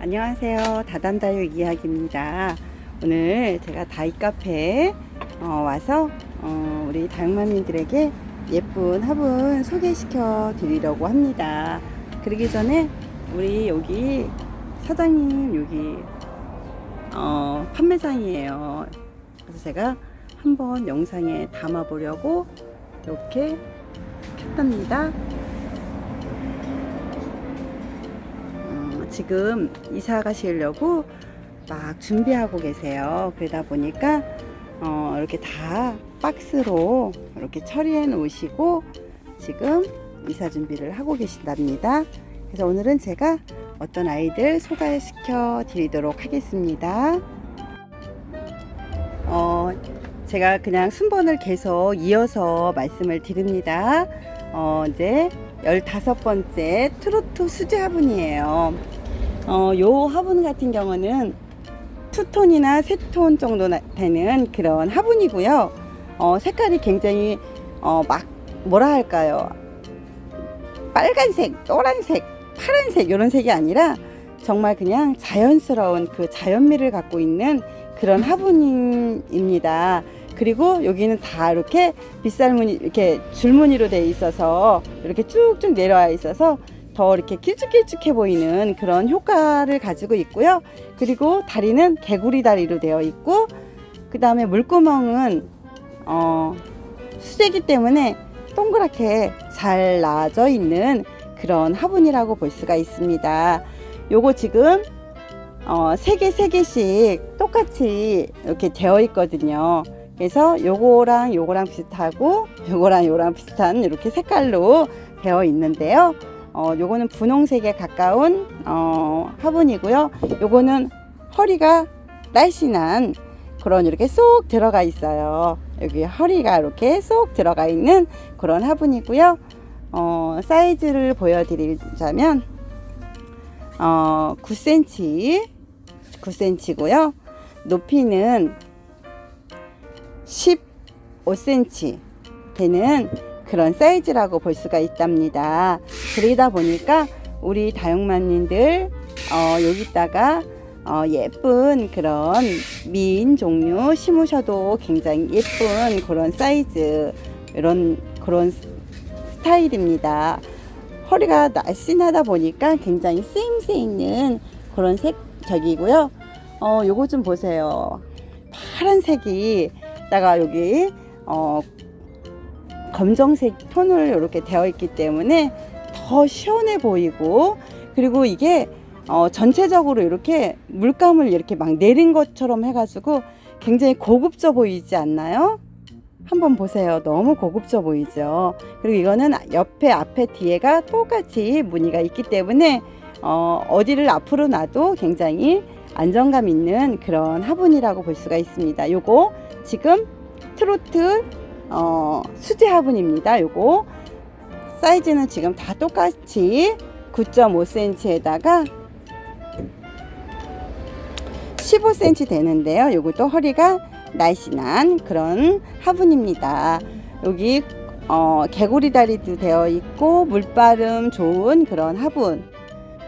안녕하세요. 다담다육 이야기입니다. 오늘 제가 다이 카페에 어, 와서 어, 우리 다육맘님들에게 예쁜 화분 소개시켜 드리려고 합니다. 그러기 전에 우리 여기 사장님 여기 어, 판매상이에요. 그래서 제가 한번 영상에 담아 보려고 이렇게 켰답니다. 어, 지금 이사 가시려고 막 준비하고 계세요. 그러다 보니까 어, 이렇게 다 박스로 이렇게 처리해 놓으시고 지금 이사 준비를 하고 계신답니다. 그래서 오늘은 제가 어떤 아이들 소개시켜 드리도록 하겠습니다. 제가 그냥 순번을 계속 이어서 말씀을 드립니다. 어, 이제 15번째 트로트 수제 화분이에요. 어, 요 화분 같은 경우는 투톤이나 세톤 정도 나- 되는 그런 화분이고요. 어, 색깔이 굉장히 어, 막 뭐라 할까요? 빨간색, 노란색, 파란색 이런 색이 아니라 정말 그냥 자연스러운 그 자연미를 갖고 있는 그런 화분입니다. 그리고 여기는 다 이렇게 빗살무늬 이렇게 줄무늬로 되어 있어서 이렇게 쭉쭉 내려와 있어서 더 이렇게 길쭉길쭉해 보이는 그런 효과를 가지고 있고요. 그리고 다리는 개구리 다리로 되어 있고 그 다음에 물구멍은 어, 수제기 때문에 동그랗게 잘 나져 있는 그런 화분이라고 볼 수가 있습니다. 요거 지금 어, 세 개, 세 개씩 똑같이 이렇게 되어 있거든요. 그래서 요거랑 요거랑 비슷하고 요거랑 요거랑 비슷한 이렇게 색깔로 되어 있는데요. 어, 요거는 분홍색에 가까운 어, 화분이고요. 요거는 허리가 날씬한 그런 이렇게 쏙 들어가 있어요. 여기 허리가 이렇게 쏙 들어가 있는 그런 화분이고요. 어, 사이즈를 보여드리자면 어, 9cm, 9cm고요. 높이는 15cm 되는 그런 사이즈라고 볼 수가 있답니다. 그러다 보니까 우리 다육맘님들 어, 여기다가 어, 예쁜 그런 미인 종류 심으셔도 굉장히 예쁜 그런 사이즈 이런 그런 스타일입니다. 허리가 날씬하다 보니까 굉장히 쓰임새 있는 그런 색 저기고요. 어, 요거 좀 보세요. 파란색이 다가 여기 어, 검정색 톤을 이렇게 되어 있기 때문에 더 시원해 보이고 그리고 이게 어, 전체적으로 이렇게 물감을 이렇게 막 내린 것처럼 해가지고 굉장히 고급져 보이지 않나요? 한번 보세요. 너무 고급져 보이죠. 그리고 이거는 옆에 앞에 뒤에가 똑같이 무늬가 있기 때문에 어, 어디를 앞으로 놔도 굉장히 안정감 있는 그런 화분이라고 볼 수가 있습니다. 요거 지금 트로트 어, 수제 화분입니다. 요거 사이즈는 지금 다 똑같이 9.5cm에다가 15cm 되는데요. 요것도 허리가 날씬한 그런 화분입니다. 여기 어, 개구리 다리도 되어 있고 물바름 좋은 그런 화분.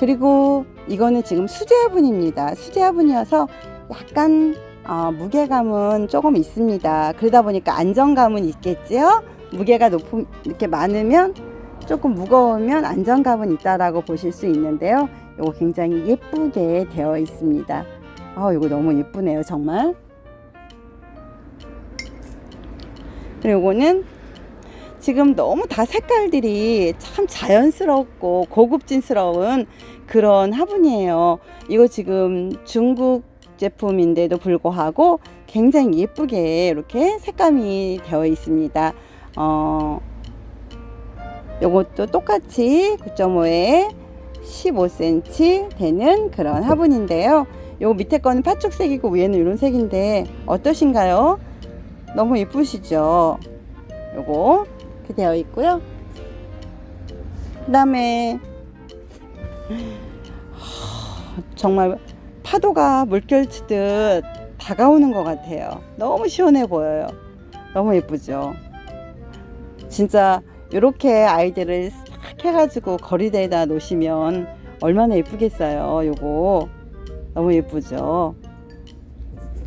그리고 이거는 지금 수제 화분입니다. 수제 화분이어서 약간 어, 무게감은 조금 있습니다. 그러다 보니까 안정감은 있겠지요. 무게가 높음 이렇게 많으면 조금 무거우면 안정감은 있다라고 보실 수 있는데요. 이거 굉장히 예쁘게 되어 있습니다. 아, 이거 너무 예쁘네요, 정말. 그리고 이거는 지금 너무 다 색깔들이 참 자연스럽고 고급진스러운 그런 화분이에요. 이거 지금 중국 제품인데도 불구하고 굉장히 예쁘게 이렇게 색감이 되어 있습니다. 어, 요것도 똑같이 9.5에 15cm 되는 그런 화분인데요. 요 밑에 거는 파축색이고 위에는 이런 색인데 어떠신가요? 너무 예쁘시죠? 요거 이렇게 되어 있고요. 그 다음에 정말 파도가 물결 치듯 다가오는 것 같아요. 너무 시원해 보여요. 너무 예쁘죠? 진짜 이렇게 아이들을 싹 해가지고 거리대에다 놓으시면 얼마나 예쁘겠어요. 요거 너무 예쁘죠?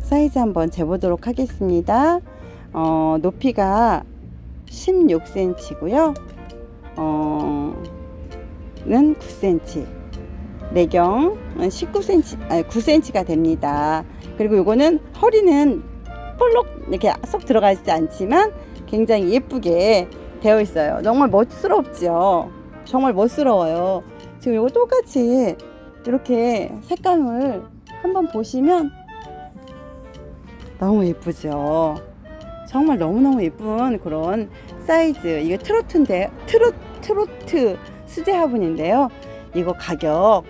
사이즈 한번 재보도록 하겠습니다. 어, 높이가 16cm고요. 어, 는 9cm. 내경은 19cm, 아니 9cm가 됩니다. 그리고 요거는 허리는 볼록 이렇게 쏙 들어가 있지 않지만 굉장히 예쁘게 되어 있어요. 정말 멋스럽죠. 정말 멋스러워요. 지금 요거 똑같이 이렇게 색감을 한번 보시면 너무 예쁘죠. 정말 너무너무 예쁜 그런 사이즈. 이게 트로트인데, 트로, 트로트 수제 화분인데요. 이거 가격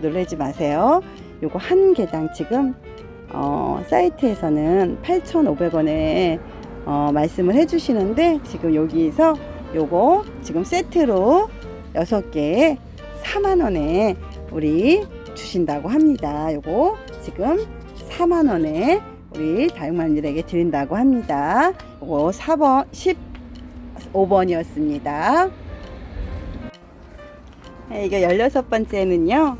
놀라지 마세요. 요거 한 개당 지금, 어, 사이트에서는 8,500원에 어, 말씀을 해주시는데, 지금 여기서 요거 지금 세트로 6개에 4만원에 우리 주신다고 합니다. 요거 지금 4만원에 우리 다육맘들에게 드린다고 합니다. 요거 4번, 15번이었습니다. 네, 이거 16번째는요,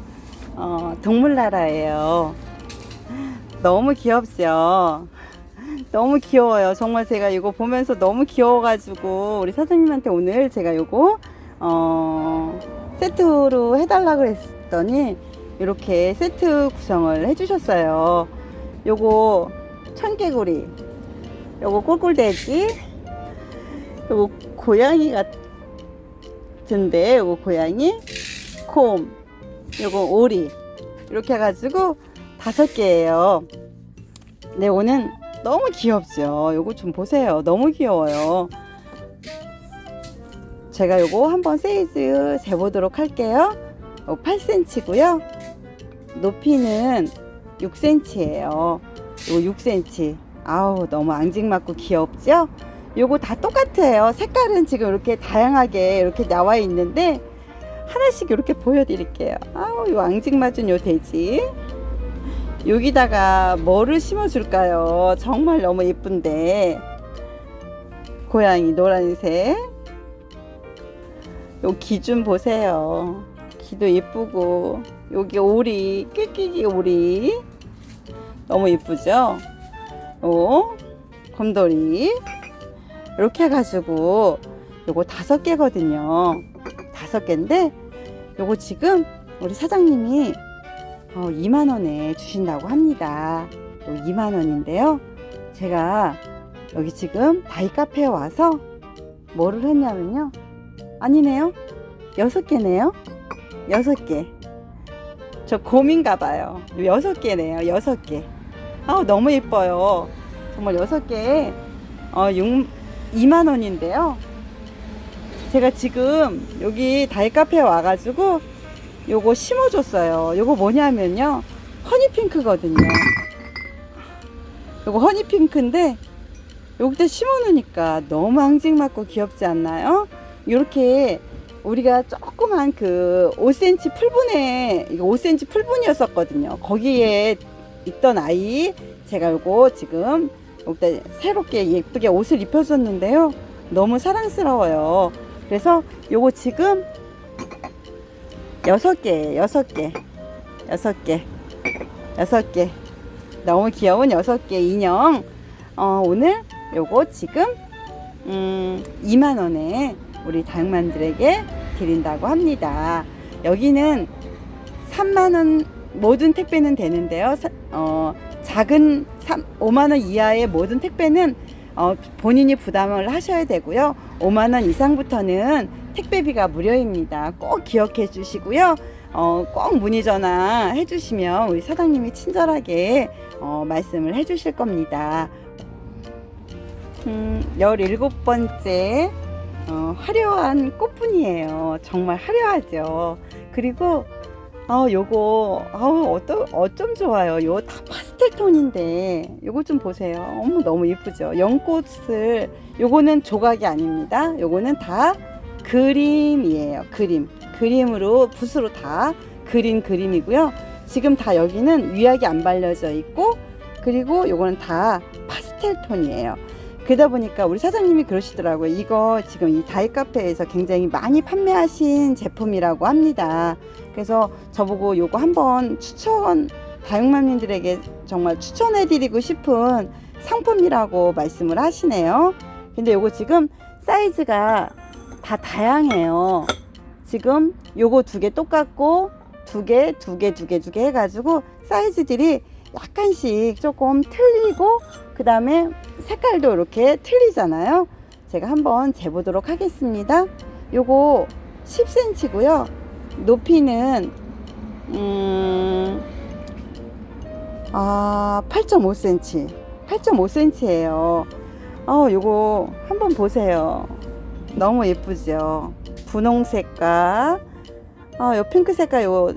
어, 동물나라예요. 너무 귀엽죠? 너무 귀여워요. 정말 제가 이거 보면서 너무 귀여워가지고, 우리 사장님한테 오늘 제가 요거, 어, 세트로 해달라고 했더니, 이렇게 세트 구성을 해주셨어요. 요거, 청개구리, 요거 꿀꿀돼지, 요거 고양이 같은데, 요거 고양이, 곰, 요거 오리, 이렇게 해가지고 다섯 개예요. 네, 오늘 너무 귀엽죠? 요거 좀 보세요. 너무 귀여워요. 제가 요거 한번 사이즈 재보도록 할게요. 8cm고요. 높이는 6cm예요. 요거 6cm. 아우 너무 앙증맞고 귀엽죠? 요거 다 똑같아요. 색깔은 지금 이렇게 다양하게 이렇게 나와 있는데 하나씩 이렇게 보여드릴게요. 아우 요 앙증맞은 요 돼지. 여기다가 뭐를 심어줄까요? 정말 너무 예쁜데 고양이 노란색. 요기좀 보세요. 기도 예쁘고 여기 오리 꾀끼기 오리 너무 예쁘죠? 오 곰돌이 이렇게 해가지고 요거 다섯 개거든요. 다섯 개인데 요거 지금 우리 사장님이 어, 2만 원에 주신다고 합니다. 요 2만 원인데요. 제가 여기 지금 다이 카페에 와서 뭐를 했냐면요. 아니네요. 여섯 개네요. 여섯 개. 저 곰인가 봐요. 여섯 개네요. 여섯 개. 아 너무 예뻐요. 정말 여섯 개에 어, 6, 2만 원인데요. 제가 지금 여기 카페에 와가지고 요거 심어줬어요. 요거 뭐냐면요. 허니핑크거든요. 요거 허니핑크인데 여기다 심어놓으니까 너무 앙증맞고 귀엽지 않나요? 이렇게 우리가 조그만 그 5cm 풀분에 이거 5cm 풀분이었었거든요. 거기에 있던 아이 제가 요거 지금 여기다 새롭게 예쁘게 옷을 입혀줬는데요. 너무 사랑스러워요. 그래서 요거 지금 여섯 개, 여섯 개, 여섯 개, 여섯 개. 너무 귀여운 여섯 개 인형. 어, 오늘 요거 지금 음, 2만 원에 우리 다육만들에게 드린다고 합니다. 여기는 3만 원 모든 택배는 되는데요. 사- 어, 작은 3, 5만 원 이하의 모든 택배는 어, 본인이 부담을 하셔야 되고요. 5만 원 이상부터는 택배비가 무료입니다. 꼭 기억해 주시고요. 어, 꼭 문의 전화 해주시면 우리 사장님이 친절하게 어, 말씀을 해주실 겁니다. 음, 17번째 어, 화려한 꽃분이에요. 정말 화려하죠. 그리고 어, 요거 어, 어떠, 어쩜 좋아요. 요 다 파스텔 톤인데 요거 좀 보세요. 어머 너무 예쁘죠. 연꽃을 요거는 조각이 아닙니다. 요거는 다 그림이에요. 그림. 그림으로 붓으로 다 그린 그림이고요. 지금 다 여기는 위약이 안 발려져 있고 그리고 요거는 다 파스텔 톤이에요. 그러다 보니까 우리 사장님이 그러시더라고요. 이거 지금 이 다이 카페에서 굉장히 많이 판매하신 제품이라고 합니다. 그래서 저보고 요거 한번 추천 다육맘님들에게 정말 추천해드리고 싶은 상품이라고 말씀을 하시네요. 근데 요거 지금 사이즈가 다 다양해요. 지금 요거 두 개 똑같고 두 개, 두 개, 두 개, 두 개 해가지고 사이즈들이 약간씩 조금 틀리고 그 다음에 색깔도 이렇게 틀리잖아요. 제가 한번 재보도록 하겠습니다. 요거 10cm고요. 높이는 음, 아 8.5cm, 8.5cm예요. 어, 요거 한번 보세요. 너무 예쁘죠? 분홍색과 어, 요 핑크 색깔 요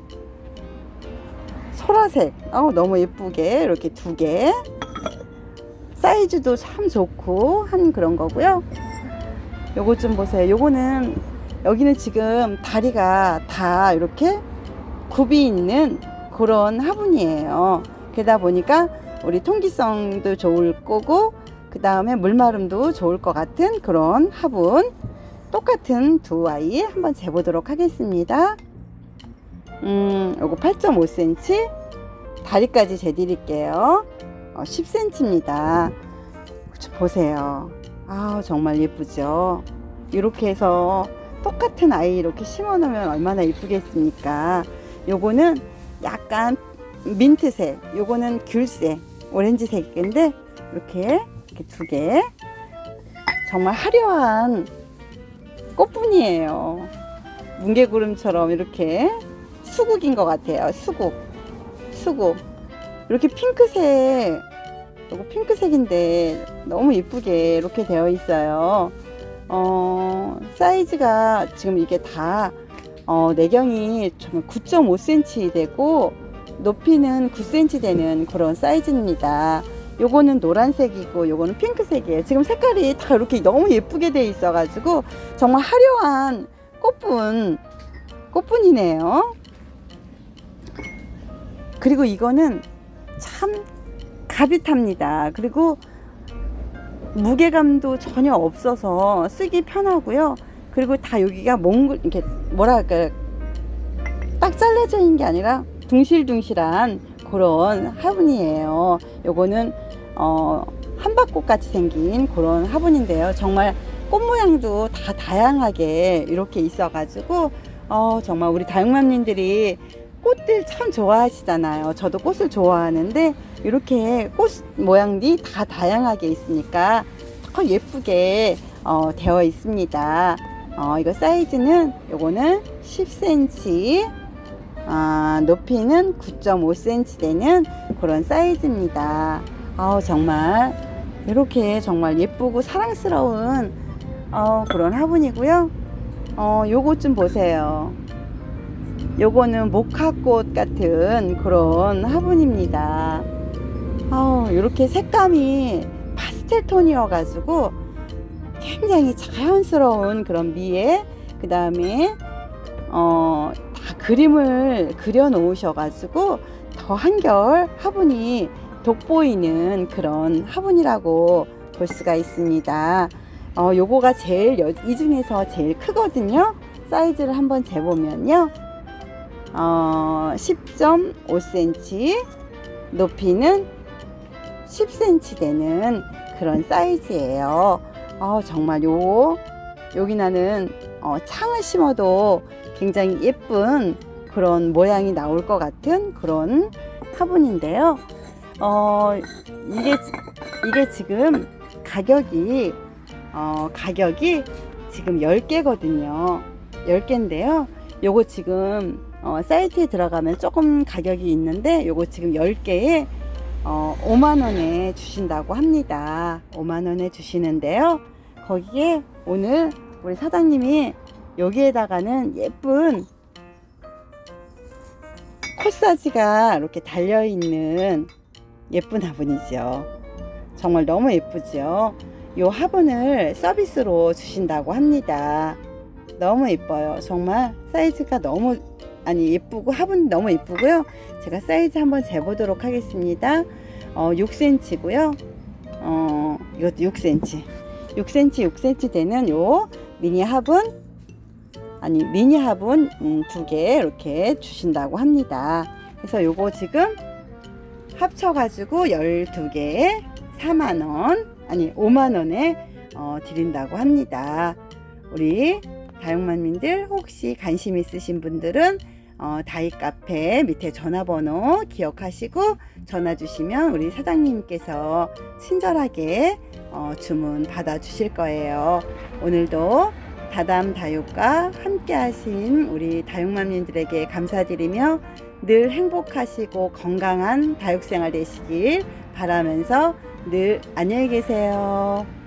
소라색. 어, 너무 예쁘게 이렇게 두 개. 사이즈도 참 좋고 한 그런 거고요. 요거 좀 보세요. 요거는 여기는 지금 다리가 다 이렇게 굽이 있는 그런 화분이에요. 그러다 보니까 우리 통기성도 좋을 거고 그 다음에 물마름도 좋을 것 같은 그런 화분. 똑같은 두 아이 한번 재보도록 하겠습니다. 음, 요거 8.5cm 다리까지 재드릴게요. 어, 10cm입니다. 보세요. 아, 정말 예쁘죠? 이렇게 해서 똑같은 아이 이렇게 심어 놓으면 얼마나 예쁘겠습니까? 요거는 약간 민트색, 요거는 귤색, 오렌지색인데 이렇게 이렇게 두 개. 정말 화려한 꽃분이에요. 뭉게구름처럼 이렇게 수국인 것 같아요. 수국. 수국. 이렇게 핑크색. 이거 핑크색인데 너무 예쁘게 이렇게 되어 있어요. 어, 사이즈가 지금 이게 다 어, 내경이 정말 9.5cm 되고 높이는 9cm 되는 그런 사이즈입니다. 요거는 노란색이고 요거는 핑크색이에요. 지금 색깔이 다 이렇게 너무 예쁘게 돼 있어 가지고 정말 화려한 꽃분 꽃분이네요. 그리고 이거는 참 가빗합니다. 그리고 무게감도 전혀 없어서 쓰기 편하고요. 그리고 다 여기가 몽글 이렇게 뭐랄까 딱 잘라져 있는 게 아니라 둥실둥실한 그런 화분이에요. 요거는 어 한박꽃 같이 생긴 그런 화분인데요. 정말 꽃 모양도 다 다양하게 이렇게 있어가지고 어 정말 우리 다육맘님들이 꽃들 참 좋아하시잖아요. 저도 꽃을 좋아하는데 이렇게 꽃 모양이 다 다양하게 있으니까 참 예쁘게 어, 되어 있습니다. 어, 이거 사이즈는 요거는 10cm, 아, 높이는 9.5cm 되는 그런 사이즈입니다. 아우 정말 이렇게 정말 예쁘고 사랑스러운 어, 그런 화분이고요. 어, 요것 좀 보세요. 요거는 모카꽃 같은 그런 화분입니다. 아, 이렇게 색감이 파스텔 톤이어 가지고 굉장히 자연스러운 그런 미에 그 다음에 어, 다 그림을 그려 놓으셔 가지고 더 한결 화분이 돋보이는 그런 화분이라고 볼 수가 있습니다. 어, 요거가 제일 여- 이 중에서 제일 크거든요. 사이즈를 한번 재보면요. 어, 10.5cm, 높이는 10cm 되는 그런 사이즈예요. 어, 정말 요, 여기 나는 어, 창을 심어도 굉장히 예쁜 그런 모양이 나올 것 같은 그런 화분인데요. 어, 이게, 이게 지금 가격이, 어, 가격이 지금 10개거든요. 10개인데요. 요거 지금 어, 사이트에 들어가면 조금 가격이 있는데 요거 지금 10개에 어, 5만 원에 주신다고 합니다. 5만 원에 주시는데요. 거기에 오늘 우리 사장님이 여기에다가는 예쁜 코사지가 이렇게 달려 있는 예쁜 화분이죠. 정말 너무 예쁘죠. 요 화분을 서비스로 주신다고 합니다. 너무 예뻐요. 정말 사이즈가 너무 아니 예쁘고 화분 너무 예쁘고요. 제가 사이즈 한번 재보도록 하겠습니다. 어, 6cm고요. 어, 이것도 6cm. 6cm, 6cm 되는 요 미니 화분 아니 미니 화분 음, 두개 이렇게 주신다고 합니다. 그래서 요거 지금 합쳐가지고 12개에 4만원, 아니 5만원에 어, 드린다고 합니다. 우리 다육맘님들 혹시 관심 있으신 분들은 어, 다이 카페 밑에 전화번호 기억하시고 전화 주시면 우리 사장님께서 친절하게 어, 주문 받아 주실 거예요. 오늘도 다담 다육과 함께 하신 우리 다육맘님들에게 감사드리며 늘 행복하시고 건강한 다육생활 되시길 바라면서 늘 안녕히 계세요.